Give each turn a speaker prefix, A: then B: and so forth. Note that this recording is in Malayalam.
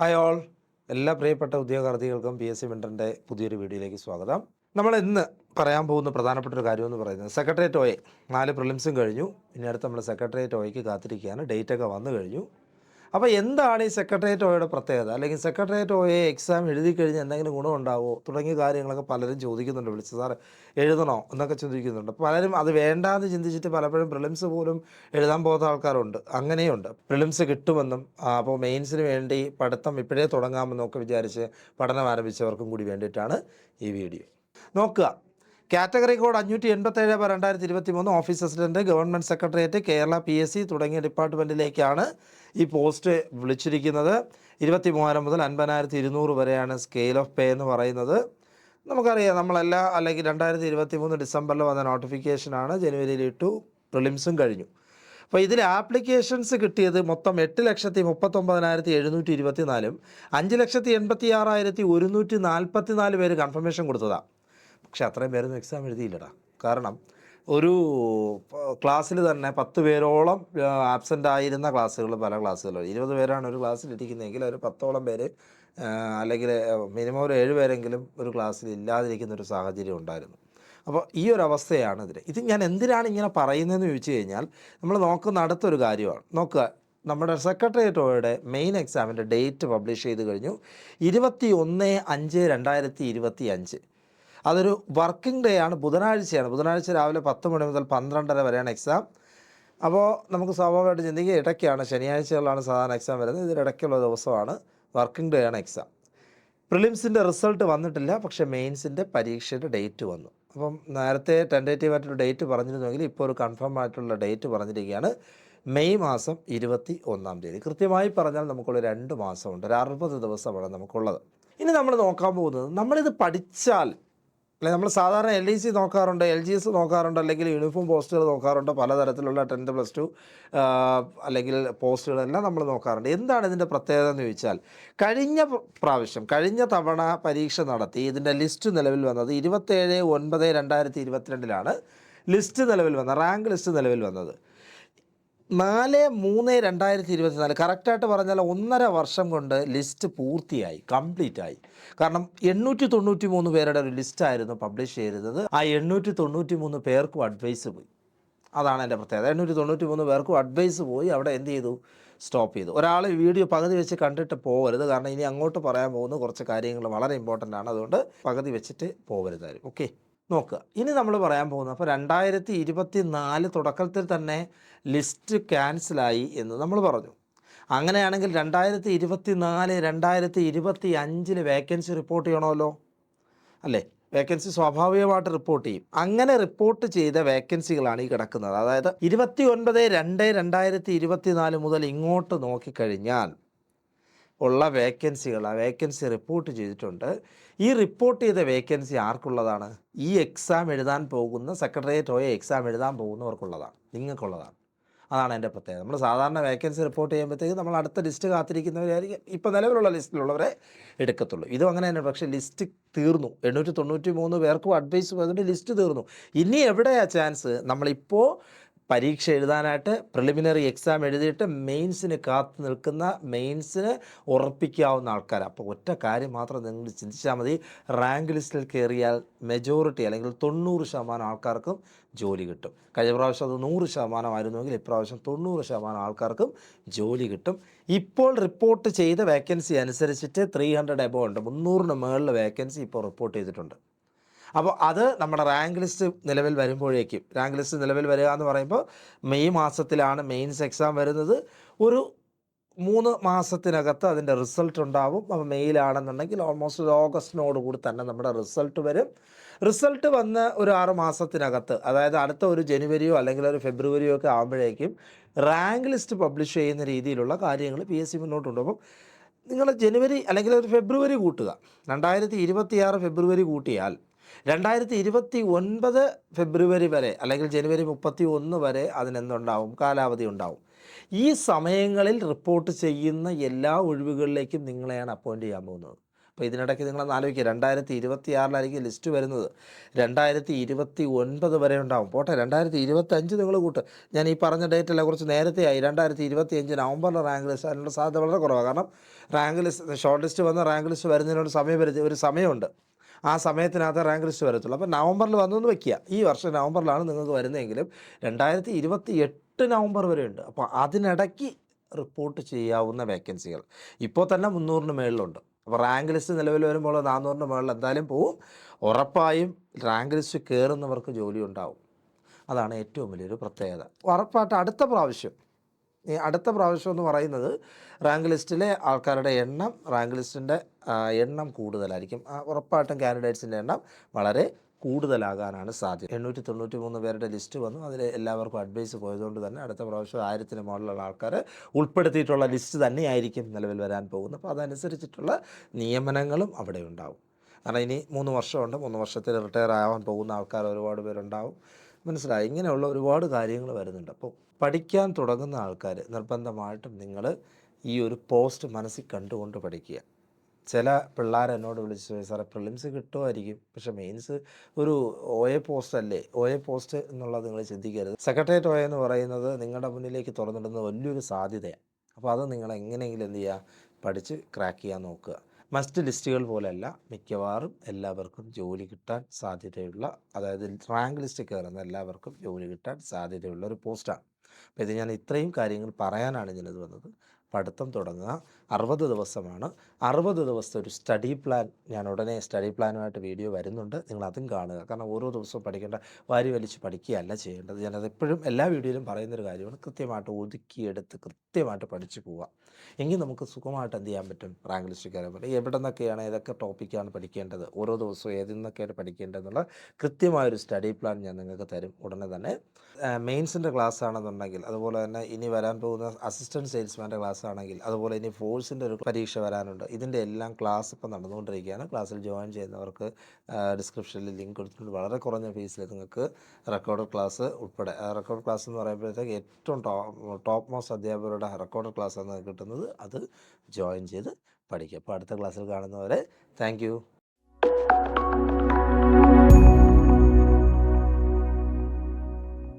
A: ഹായ് ഓൾ എല്ലാ പ്രിയപ്പെട്ട ഉദ്യോഗാർത്ഥികൾക്കും പി എസ് സി വെണ്ടറിന്റെ പുതിയൊരു വീഡിയോയിലേക്ക് സ്വാഗതം. നമ്മൾ ഇന്ന് പറയാൻ പോകുന്ന പ്രധാനപ്പെട്ട ഒരു കാര്യം എന്ന് പറയുന്നത് സെക്രട്ടേറിയറ്റ് ഒയെ നാല് പ്രിലിംസും കഴിഞ്ഞു. ഇനി അടുത്ത് നമ്മൾ സെക്രട്ടേറിയറ്റ് ഒയ്ക്ക് കാത്തിരിക്കുകയാണ്. ഡേറ്റൊക്കെ വന്നു കഴിഞ്ഞു. അപ്പോൾ എന്താണ് ഈ സെക്രട്ടേറിയറ്റ് ഒയുടെ പ്രത്യേകത? അല്ലെങ്കിൽ സെക്രട്ടേറിയറ്റ് ഒയെ എക്സാം എഴുതി കഴിഞ്ഞ് എന്തെങ്കിലും ഗുണമുണ്ടാവോ? തുടങ്ങിയ കാര്യങ്ങളൊക്കെ പലരും ചോദിക്കുന്നുണ്ട്. വിളിച്ച് സാർ എഴുതണോ? എന്നൊക്കെ ചോദിക്കുന്നുണ്ട്. പലരും അത് വേണ്ടാന്ന് ചിന്തിച്ചിട്ട് പലപ്പോഴും പ്രിലിംസ് പോലും എഴുതാൻ പോകുന്ന ആൾക്കാരുണ്ട്. അങ്ങനെയുണ്ട്. പ്രിലിംസ് കിട്ടുമെന്നും അപ്പോൾ മെയിൻസിന് വേണ്ടി പഠിത്തം ഇപ്പോഴേ തുടങ്ങാമെന്നൊക്കെ വിചാരിച്ച് പഠനം ആരംഭിച്ചവർക്കും കൂടി വേണ്ടിയിട്ടാണ് ഈ വീഡിയോ നോക്കുക. കാറ്റഗറി കോഡ് അഞ്ഞൂറ്റി എൺപത്തേഴ് രണ്ടായിരത്തി ഇരുപത്തി മൂന്ന് office assistant government secretariat Kerala P S C തുടങ്ങിയ ഡിപ്പാർട്ട്മെന്റിലേക്കാണ് ഈ പോസ്റ്റ് വിളിച്ചിരിക്കുന്നത്. ഇരുപത്തി മൂവായിരം മുതൽ അൻപതിനായിരത്തി ഇരുന്നൂറ് വരെയാണ് സ്കെയിൽ ഓഫ് പേ എന്ന് പറയുന്നത്. നമുക്കറിയാം നമ്മളെല്ലാ അല്ലെങ്കിൽ രണ്ടായിരത്തി ഇരുപത്തി മൂന്ന് ഡിസംബറിൽ വന്ന നോട്ടിഫിക്കേഷനാണ് ജനുവരിയിൽ ഇട്ടു പ്രിലിംസും കഴിഞ്ഞു. അപ്പോൾ ഇതിൽ ആപ്ലിക്കേഷൻസ് കിട്ടിയത് മൊത്തം എട്ട് ലക്ഷത്തി മുപ്പത്തൊമ്പതിനായിരത്തി എഴുന്നൂറ്റി ഇരുപത്തി നാലും അഞ്ച് ലക്ഷത്തി എൺപത്തി ആറായിരത്തി ഒരുന്നൂറ്റി നാൽപ്പത്തി നാല് പേര് കൺഫർമേഷൻ കൊടുത്തതാണ് പക്ഷെ അത്രയും പേരൊന്നും എക്സാം എഴുതിയില്ലടാ. കാരണം ഒരു ക്ലാസ്സിൽ തന്നെ പത്ത് പേരോളം ആബ്സെന്റ് ആയിരുന്ന ക്ലാസ്സുകൾ പല ക്ലാസ്സുകളും ഇരുപത് പേരാണ് ഒരു ക്ലാസ്സിൽ ഇരിക്കുന്നതെങ്കിൽ ഒരു പത്തോളം പേര് അല്ലെങ്കിൽ മിനിമം ഒരു ഏഴ് പേരെങ്കിലും ഒരു ക്ലാസ്സിൽ ഇല്ലാതിരിക്കുന്ന ഒരു സാഹചര്യം ഉണ്ടായിരുന്നു. അപ്പോൾ ഈ ഒരു അവസ്ഥയാണ് ഇതിൽ ഇത് ഞാൻ എന്തിനാണ് ഇങ്ങനെ പറയുന്നതെന്ന് ചോദിച്ചു കഴിഞ്ഞാൽ നമ്മൾ നോക്കുന്ന അടുത്തൊരു കാര്യമാണ്. നോക്കുക നമ്മുടെ സെക്രട്ടേറിയറ്റോയുടെ മെയിൻ എക്സാമിന്റെ ഡേറ്റ് പബ്ലിഷ് ചെയ്ത് കഴിഞ്ഞു. ഇരുപത്തി ഒന്ന് അഞ്ച് രണ്ടായിരത്തി ഇരുപത്തി അഞ്ച് അതൊരു വർക്കിംഗ് ഡേ ആണ് ബുധനാഴ്ചയാണ്. ബുധനാഴ്ച രാവിലെ പത്ത് മണി മുതൽ പന്ത്രണ്ടര വരെയാണ് എക്സാം. അപ്പോൾ നമുക്ക് സ്വാഭാവികമായിട്ട് ചിന്തിക്കുക ഇടയ്ക്കാണ് ശനിയാഴ്ചകളിലാണ് സാധാരണ എക്സാം വരുന്നത്. ഇതിൽ ഇടയ്ക്കുള്ള ദിവസമാണ് വർക്കിംഗ് ഡേ ആണ് എക്സാം. പ്രിലിംസിന്റെ റിസൾട്ട് വന്നിട്ടില്ല പക്ഷേ മെയിൻസിന്റെ പരീക്ഷയുടെ ഡേറ്റ് വന്നു. അപ്പം നേരത്തെ ടെന്റേറ്റീവ് ആയിട്ടൊരു ഡേറ്റ് പറഞ്ഞിരുന്നുവെങ്കിൽ ഇപ്പോൾ ഒരു കൺഫേം ആയിട്ടുള്ള ഡേറ്റ് പറഞ്ഞിരിക്കുകയാണ് മെയ് മാസം ഇരുപത്തി ഒന്നാം തീയതി. കൃത്യമായി പറഞ്ഞാൽ നമുക്കുള്ള രണ്ട് മാസമുണ്ട്. ഒരു അറുപത് ദിവസമാണ് നമുക്കുള്ളത്. ഇനി നമ്മൾ നോക്കാൻ പോകുന്നത് നമ്മളിത് പഠിച്ചാൽ അല്ലെങ്കിൽ നമ്മൾ സാധാരണ എൽ ഡി സി നോക്കാറുണ്ട് എൽ ജി എസ് നോക്കാറുണ്ട് അല്ലെങ്കിൽ യൂണിഫോം പോസ്റ്റുകൾ നോക്കാറുണ്ട് പലതരത്തിലുള്ള ടെൻത്ത് പ്ലസ് ടു അല്ലെങ്കിൽ പോസ്റ്റുകളെല്ലാം നമ്മൾ നോക്കാറുണ്ട്. എന്താണ് ഇതിന്റെ പ്രത്യേകത എന്ന് ചോദിച്ചാൽ കഴിഞ്ഞ പ്ര- പ്രാവശ്യം കഴിഞ്ഞ തവണ പരീക്ഷ നടത്തി ഇതിന്റെ ലിസ്റ്റ് നിലവിൽ വന്നത് ഇരുപത്തേഴ് ഒൻപത് രണ്ടായിരത്തി ഇരുപത്തിരണ്ടിലാണ്. ലിസ്റ്റ് നിലവിൽ വന്നത് റാങ്ക് ലിസ്റ്റ് നിലവിൽ വന്നത്. നാല് മൂന്ന് രണ്ടായിരത്തി ഇരുപത്തിനാല് കറക്റ്റായിട്ട് പറഞ്ഞാൽ ഒന്നര വർഷം കൊണ്ട് ലിസ്റ്റ് പൂർത്തിയായി കംപ്ലീറ്റ് ആയി. കാരണം എണ്ണൂറ്റി തൊണ്ണൂറ്റി മൂന്ന് പേരുടെ ഒരു ലിസ്റ്റായിരുന്നു പബ്ലിഷ് ചെയ്തത് ആ എണ്ണൂറ്റി തൊണ്ണൂറ്റി മൂന്ന് പേർക്കും അഡ്വൈസ് പോയി. അതാണ് എന്റെ പ്രത്യേകത. എണ്ണൂറ്റി തൊണ്ണൂറ്റി മൂന്ന് പേർക്കും അഡ്വൈസ് പോയി. അവിടെ എന്ത് ചെയ്തു? സ്റ്റോപ്പ് ചെയ്തു. ഒരാൾ വീഡിയോ പകുതി വെച്ച് കണ്ടിട്ട് പോകരുത്. കാരണം ഇനി അങ്ങോട്ട് പറയാൻ പോകുന്ന കുറച്ച് കാര്യങ്ങൾ വളരെ ഇമ്പോർട്ടന്റ് ആണ്. അതുകൊണ്ട് പകുതി വെച്ചിട്ട് പോകരുതായിരുന്നു. ഓക്കെ നോക്കുക. ഇനി നമ്മൾ പറയാൻ പോകുന്നത് അപ്പോൾ രണ്ടായിരത്തി ഇരുപത്തി നാല് തുടക്കത്തിൽ തന്നെ ലിസ്റ്റ് ക്യാൻസലായി എന്ന് നമ്മൾ പറഞ്ഞു. അങ്ങനെയാണെങ്കിൽ രണ്ടായിരത്തി ഇരുപത്തി നാല് രണ്ടായിരത്തി ഇരുപത്തി അഞ്ചിൽ വേക്കൻസി റിപ്പോർട്ട് ചെയ്യണമല്ലോ. അല്ലേ? വേക്കൻസി സ്വാഭാവികമായിട്ട് റിപ്പോർട്ട് ചെയ്യും. അങ്ങനെ റിപ്പോർട്ട് ചെയ്ത വേക്കൻസികളാണ് ഈ കിടക്കുന്നത്. അതായത് ഇരുപത്തി ഒൻപത് രണ്ട് രണ്ടായിരത്തി ഇരുപത്തി നാല് മുതൽ ഇങ്ങോട്ട് നോക്കിക്കഴിഞ്ഞാൽ ഉള്ള വേക്കൻസികൾ ആ വേക്കൻസി റിപ്പോർട്ട് ചെയ്തിട്ടുണ്ട്. ഈ റിപ്പോർട്ട് ചെയ്ത വേക്കൻസി ആർക്കുള്ളതാണ്? ഈ എക്സാം എഴുതാൻ പോകുന്ന സെക്രട്ടേറിയറ്റ് ഓയ എക്സാം എഴുതാൻ പോകുന്നവർക്കുള്ളതാണ്. നിങ്ങൾക്കുള്ളതാണ്. അതാണ് എന്റെ പ്രത്യേകത. നമ്മൾ സാധാരണ വേക്കൻസി റിപ്പോർട്ട് ചെയ്യുമ്പോഴത്തേക്ക് നമ്മൾ അടുത്ത ലിസ്റ്റ് കാത്തിരിക്കുന്നവരായിരിക്കും. ഇപ്പോൾ നിലവിലുള്ള ലിസ്റ്റിലുള്ളവരെ എടുക്കത്തുള്ളൂ. ഇതും അങ്ങനെ തന്നെ. പക്ഷേ ലിസ്റ്റ് തീർന്നു. എണ്ണൂറ്റി തൊണ്ണൂറ്റി മൂന്ന് പേർക്കും അഡ്വൈസ് പോയതുകൊണ്ട് ലിസ്റ്റ് തീർന്നു. ഇനി എവിടെയാണ് ചാൻസ്? നമ്മളിപ്പോൾ പരീക്ഷ എഴുതാനായിട്ട് പ്രിലിമിനറി എക്സാം എഴുതിയിട്ട് മെയിൻസിന് കാത്തു നിൽക്കുന്ന മെയിൻസിന് ഉറപ്പിക്കാവുന്ന ആൾക്കാർ അപ്പോൾ ഒറ്റ കാര്യം മാത്രം നിങ്ങൾ ചിന്തിച്ചാൽ മതി. റാങ്ക് ലിസ്റ്റിൽ കയറിയാൽ മെജോറിറ്റി അല്ലെങ്കിൽ തൊണ്ണൂറ് ശതമാനം ആൾക്കാർക്കും ജോലി കിട്ടും. കഴിഞ്ഞ പ്രാവശ്യം അത് നൂറ് ശതമാനമായിരുന്നുവെങ്കിൽ ഇപ്രാവശ്യം തൊണ്ണൂറ് ശതമാനം ആൾക്കാർക്കും ജോലി കിട്ടും. ഇപ്പോൾ റിപ്പോർട്ട് ചെയ്ത വേക്കൻസി അനുസരിച്ചിട്ട് ത്രീ ഹൺഡ്രഡ് എബോ ഉണ്ട്. മുന്നൂറിന് മുകളിൽ വേക്കൻസി ഇപ്പോൾ റിപ്പോർട്ട് ചെയ്തിട്ടുണ്ട്. അപ്പോൾ അത് നമ്മുടെ റാങ്ക് ലിസ്റ്റ് നിലവിൽ വരുമ്പോഴേക്കും. റാങ്ക് ലിസ്റ്റ് നിലവിൽ വരിക എന്ന് പറയുമ്പോൾ മെയ് മാസത്തിലാണ് മെയിൻസ് എക്സാം വരുന്നത്. ഒരു മൂന്ന് മാസത്തിനകത്ത് അതിന്റെ റിസൾട്ട് ഉണ്ടാവും. അപ്പോൾ മെയിലാണെന്നുണ്ടെങ്കിൽ ഓൾമോസ്റ്റ് ഒരു ഓഗസ്റ്റിനോട് കൂടി തന്നെ നമ്മുടെ റിസൾട്ട് വരും. റിസൾട്ട് വന്ന് ഒരു ആറ് മാസത്തിനകത്ത് അതായത് അടുത്ത ഒരു ജനുവരിയോ അല്ലെങ്കിൽ ഒരു ഫെബ്രുവരിയോ ഒക്കെ ആകുമ്പോഴേക്കും റാങ്ക് ലിസ്റ്റ് പബ്ലിഷ് ചെയ്യുന്ന രീതിയിലുള്ള കാര്യങ്ങൾ പി എസ് സി മുന്നോട്ടുണ്ട്. അപ്പം നിങ്ങൾ ജനുവരി അല്ലെങ്കിൽ ഒരു ഫെബ്രുവരി കൂട്ടുക. രണ്ടായിരത്തി ഇരുപത്തിയാറ് ഫെബ്രുവരി കൂട്ടിയാൽ രണ്ടായിരത്തി ഇരുപത്തി ഒൻപത് ഫെബ്രുവരി വരെ അല്ലെങ്കിൽ ജനുവരി മുപ്പത്തി ഒന്ന് വരെ അതിനെന്തുണ്ടാവും? കാലാവധി ഉണ്ടാവും. ഈ സമയങ്ങളിൽ റിപ്പോർട്ട് ചെയ്യുന്ന എല്ലാ ഒഴിവുകളിലേക്കും നിങ്ങളെയാണ് അപ്പോയിന്റ് ചെയ്യാൻ പോകുന്നത്. അപ്പോൾ ഇതിനിടയ്ക്ക് നിങ്ങളൊന്ന് ആലോചിക്കുക. രണ്ടായിരത്തി ഇരുപത്തി ആറിലായിരിക്കും ലിസ്റ്റ് വരുന്നത്. രണ്ടായിരത്തി ഇരുപത്തി ഒൻപത് വരെ ഉണ്ടാവും. പോട്ടെ രണ്ടായിരത്തി ഇരുപത്തി അഞ്ച് നിങ്ങൾ കൂട്ട്. ഞാൻ ഈ പറഞ്ഞ ഡേറ്റ് അല്ല കുറച്ച് നേരത്തെ ആയി രണ്ടായിരത്തി ഇരുപത്തി അഞ്ച് നവംബറിലെ റാങ്ക് ലിസ്റ്റ് അതിനുള്ള സാധ്യത വളരെ കുറവാണ്. കാരണം റാങ്ക് ലിസ്റ്റ് ഷോർട്ട് ലിസ്റ്റ് വന്ന് റാങ്ക് ലിസ്റ്റ് വരുന്നതിനോട് സമയപരിധി ഒരു സമയമുണ്ട്. ആ സമയത്തിനകത്ത് റാങ്ക് ലിസ്റ്റ് വരത്തുള്ളൂ. അപ്പോൾ നവംബറിൽ വന്നൊന്ന് വെക്കുക. ഈ വർഷം നവംബറിലാണ് നിങ്ങൾക്ക് വരുന്നതെങ്കിലും രണ്ടായിരത്തി ഇരുപത്തി എട്ട് നവംബർ വരെ ഉണ്ട്. അപ്പോൾ അതിനിടയ്ക്ക് റിപ്പോർട്ട് ചെയ്യാവുന്ന വേക്കൻസികൾ. ഇപ്പോൾ തന്നെ മുന്നൂറിന് മേളിലുണ്ട്. അപ്പോൾ റാങ്ക് ലിസ്റ്റ് നിലവിൽ വരുമ്പോൾ നാനൂറിന് മുകളിൽ എന്തായാലും പോവും. ഉറപ്പായും റാങ്ക് ലിസ്റ്റ് കയറുന്നവർക്ക് ജോലി ഉണ്ടാവും. അതാണ് ഏറ്റവും വലിയൊരു പ്രത്യേകത. ഉറപ്പായിട്ട് അടുത്ത പ്രാവശ്യം അടുത്ത പ്രാവശ്യം എന്ന് പറയുന്നത് റാങ്ക് ലിസ്റ്റിലെ ആൾക്കാരുടെ എണ്ണം റാങ്ക് ലിസ്റ്റിന്റെ എണ്ണം കൂടുതലായിരിക്കും. ഉറപ്പായിട്ടും കാൻഡിഡേറ്റ്സിന്റെ എണ്ണം വളരെ കൂടുതലാകാനാണ് സാധ്യത. എണ്ണൂറ്റി തൊണ്ണൂറ്റി മൂന്ന് പേരുടെ ലിസ്റ്റ് വന്നു. അതിൽ എല്ലാവർക്കും അഡ്വൈസ് പോയതുകൊണ്ട് തന്നെ അടുത്ത പ്രാവശ്യം ആയിരത്തിന് മുകളിലുള്ള ആൾക്കാർ ഉൾപ്പെടുത്തിയിട്ടുള്ള ലിസ്റ്റ് തന്നെയായിരിക്കും നിലവിൽ വരാൻ പോകുന്നത്. അപ്പോൾ അതനുസരിച്ചിട്ടുള്ള നിയമനങ്ങളും അവിടെ ഉണ്ടാവും. കാരണം ഇനി മൂന്ന് വർഷമുണ്ട്. മൂന്ന് വർഷത്തിൽ റിട്ടയർ ആവാൻ പോകുന്ന ആൾക്കാർ ഒരുപാട് പേരുണ്ടാവും. മനസ്സിലായി? ഇങ്ങനെയുള്ള ഒരുപാട് കാര്യങ്ങൾ വരുന്നുണ്ട്. അപ്പോൾ പഠിക്കാൻ തുടങ്ങുന്ന ആൾക്കാർ നിർബന്ധമായിട്ടും നിങ്ങൾ ഈ ഒരു പോസ്റ്റ് മനസ്സിൽ കണ്ടുകൊണ്ട് പഠിക്കുക. ചില പിള്ളേർ എന്നോട് വിളിച്ച് സാറേ പ്രിലിംസ് കിട്ടുമായിരിക്കും. പക്ഷെ മെയിൻസ് ഒരു ഒ എ പോസ്റ്റ് അല്ലേ? ഒ എ പോസ്റ്റ് എന്നുള്ളത് നിങ്ങൾ ചിന്തിക്കരുത്. സെക്രട്ടേറിയറ്റ് ഒ എന്ന് പറയുന്നത് നിങ്ങളുടെ മുന്നിലേക്ക് തുറന്നിടുന്ന വലിയൊരു സാധ്യതയാണ്. അപ്പോൾ അത് നിങ്ങൾ എങ്ങനെയെങ്കിലും എന്ത് ചെയ്യുക? പഠിച്ച് ക്രാക്ക് ചെയ്യാൻ നോക്കുക. മസ്റ്റ് ലിസ്റ്റുകൾ പോലെയല്ല. മിക്കവാറും എല്ലാവർക്കും ജോലി കിട്ടാൻ സാധ്യതയുള്ള അതായത് റാങ്ക് ലിസ്റ്റ് കയറുന്ന എല്ലാവർക്കും ജോലി കിട്ടാൻ സാധ്യതയുള്ള ഒരു പോസ്റ്റാണ്. അപ്പോൾ ഇത് ഞാൻ ഇത്രയും കാര്യങ്ങൾ പറയാനാണ് ഞാനിത് വന്നത്. പഠിത്തം തുടങ്ങുക. അറുപത് ദിവസമാണ്. അറുപത് ദിവസത്തെ ഒരു സ്റ്റഡി പ്ലാൻ ഞാൻ ഉടനെ സ്റ്റഡി പ്ലാനുമായിട്ട് വീഡിയോ വരുന്നുണ്ട്. നിങ്ങൾ അതും കാണുക. കാരണം ഓരോ ദിവസവും പഠിക്കേണ്ട വാരി വലിച്ച് പഠിക്കുകയല്ല ചെയ്യേണ്ടത്. ഞാനത് എപ്പോഴും എല്ലാ വീഡിയോയിലും പറയുന്നൊരു കാര്യമാണ്. കൃത്യമായിട്ട് ഒതുക്കിയെടുത്ത് കൃത്യമായിട്ട് പഠിച്ചു പോവുക. എങ്കിൽ നമുക്ക് സുഖമായിട്ട് എന്ത് ചെയ്യാൻ പറ്റും? റാങ്ക് ലിസ്റ്റ് കയറാൻ പറ്റും. എവിടെ നിന്നൊക്കെയാണ് ഏതൊക്കെ ടോപ്പിക്കാണ് പഠിക്കേണ്ടത്? ഓരോ ദിവസവും ഏതിൽ നിന്നൊക്കെയാണ് പഠിക്കേണ്ടതെന്നുള്ള കൃത്യമായൊരു സ്റ്റഡി പ്ലാൻ ഞാൻ നിങ്ങൾക്ക് തരും. ഉടനെ തന്നെ മെയിൻസിന്റെ ക്ലാസ് ആണെന്നുണ്ടെങ്കിൽ അതുപോലെ തന്നെ ഇനി വരാൻ പോകുന്ന അസിസ്റ്റന്റ് സെയിൽസ്മാന്റെ ക്ലാസ് ആണെങ്കിൽ അതുപോലെ ഇനി ഫോഴ്സിന്റെ ഒരു പരീക്ഷ വരാനുണ്ട്. ഇതിന്റെ എല്ലാം ക്ലാസ് ഇപ്പോൾ നടന്നുകൊണ്ടിരിക്കുകയാണ്. ക്ലാസ്സിൽ ജോയിൻ ചെയ്യുന്നവർക്ക് ഡിസ്ക്രിപ്ഷനിൽ ലിങ്ക് കൊടുത്തിട്ടുണ്ട്. വളരെ കുറഞ്ഞ ഫീസിൽ നിങ്ങൾക്ക് റെക്കോർഡ് ക്ലാസ് ഉൾപ്പെടെ. റെക്കോർഡ് ക്ലാസ് എന്ന് പറയുമ്പോഴത്തേക്ക് ഏറ്റവും ടോപ്പ് ടോപ്പ് മോസ്റ്റ് അധ്യാപകരുടെ റെക്കോർഡ് ക്ലാസ് ആണ് കിട്ടുന്നത്. അത് ജോയിൻ ചെയ്ത് പഠിക്കുക. അപ്പോൾ അടുത്ത ക്ലാസ്സിൽ കാണുന്നവരെ താങ്ക്